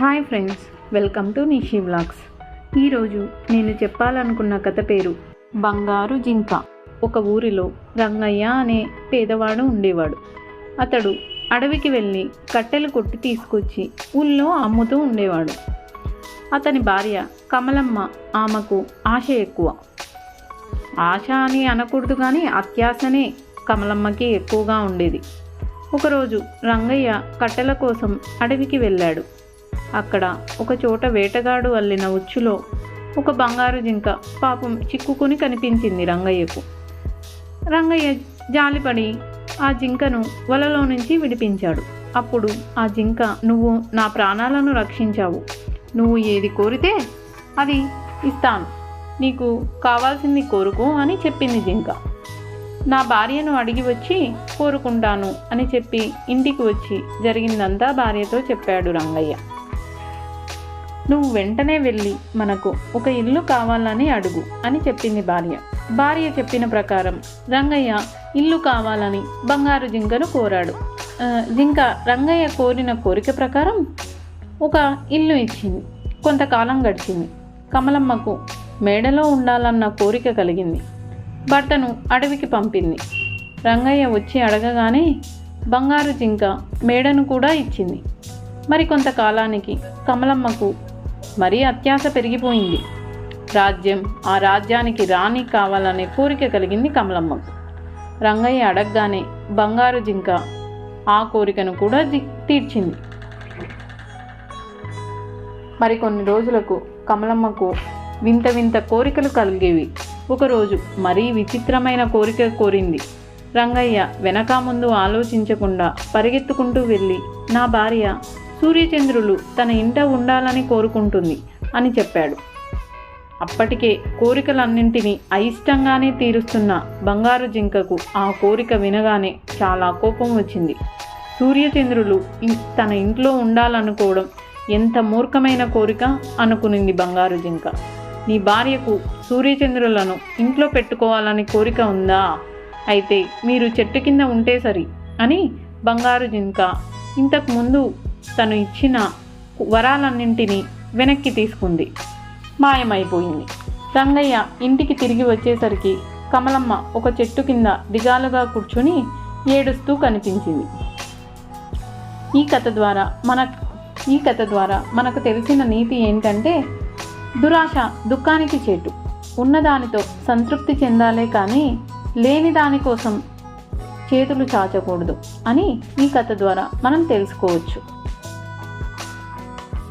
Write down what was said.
Hi friends welcome to Nishi vlogs. ఈరోజు నేను చెప్పాలనుకున్న కథ పేరు బంగారు జింక. ఒక ఊరిలో రంగయ్య అనే పేదవాడు ఉండేవాడు. అతడు అడవికి వెళ్ళి కట్టెలు కొట్టి తీసుకొచ్చి ఊళ్ళో అమ్ముతూ ఉండేవాడు. అతని భార్య కమలమ్మ ఆమెకు ఆశ ఎక్కువ. ఆశ అని అనకూడదు కానీ అత్యాశనే కమలమ్మకి ఎక్కువగా ఉండేది. ఒకరోజు రంగయ్య కట్టెల కోసం అడవికి వెళ్ళాడు. అక్కడ ఒక చోట వేటగాడు అల్లిన ఉచ్చులో ఒక బంగారు జింక పాపం చిక్కుకొని కనిపించింది రంగయ్యకు. రంగయ్య జాలిపడి ఆ జింకను వలలో నుంచి విడిపించాడు. అప్పుడు ఆ జింక నువ్వు నా ప్రాణాలను రక్షించావు. నువ్వు ఏది కోరితే అది ఇస్తాను. నీకు కావాల్సింది కోరుకో అని చెప్పింది జింక. నా భార్యను అడిగి వచ్చి కోరుకుంటాను అని చెప్పి ఇంటికి వచ్చి జరిగిందంతా భార్యతో చెప్పాడు రంగయ్య. నువ్వు వెంటనే వెళ్ళి మనకు ఒక ఇల్లు కావాలని అడుగు అని చెప్పింది భార్య. భార్య చెప్పిన ప్రకారం రంగయ్య ఇల్లు కావాలని బంగారు జింకను కోరాడు. జింక రంగయ్య కోరిన కోరిక ప్రకారం ఒక ఇల్లు ఇచ్చింది. కొంతకాలం గడిచింది. కమలమ్మకు మేడలో ఉండాలన్న కోరిక కలిగింది. భర్తను అడవికి పంపింది. రంగయ్య వచ్చి అడగగానే బంగారు జింక మేడను కూడా ఇచ్చింది. మరి కొంతకాలానికి కమలమ్మకు మరీ అత్యాశ పెరిగిపోయింది. రాజ్యం ఆ రాజ్యానికి రాణి కావాలనే కోరిక కలిగింది కమలమ్మకు రంగయ్య అడగగానే బంగారు జింక ఆ కోరికను కూడా తీర్చింది. మరికొన్ని రోజులకు కమలమ్మకు వింత వింత కోరికలు కలిగేవి. ఒకరోజు మరీ విచిత్రమైన కోరిక కోరింది. రంగయ్య వెనక ముందు ఆలోచించకుండా పరిగెత్తుకుంటూ వెళ్ళి నా భార్య సూర్యచంద్రులు తన ఇంట ఉండాలని కోరుకుంటుంది అని చెప్పాడు. అప్పటికే కోరికలన్నింటినీ అయిష్టంగానే తీరుస్తున్న బంగారు జింకకు ఆ కోరిక వినగానే చాలా కోపం వచ్చింది. సూర్యచంద్రులు తన ఇంట్లో ఉండాలనుకోవడం ఎంత మూర్ఖమైన కోరిక అనుకునింది బంగారు జింక. నీ భార్యకు సూర్యచంద్రులను ఇంట్లో పెట్టుకోవాలని కోరిక ఉందా? అయితే మీరు చెట్టు కింద ఉంటే సరి అని బంగారు జింక ఇంతకు ముందు తను ఇచ్చిన వరాలన్నింటినీ వెనక్కి తీసుకుంది. మాయమైపోయింది. రంగయ్య ఇంటికి తిరిగి వచ్చేసరికి కమలమ్మ ఒక చెట్టు కింద దిగాలుగా కూర్చుని ఏడుస్తూ కనిపించింది. ఈ కథ ద్వారా మన ఈ కథ ద్వారా మనకు తెలిసిన నీతి ఏంటంటే దురాశ దుఃఖానికి చేటు. ఉన్నదానితో సంతృప్తి చెందాలే కానీ లేని దానికోసం చేతులు చాచకూడదు అని ఈ కథ ద్వారా మనం తెలుసుకోవచ్చు.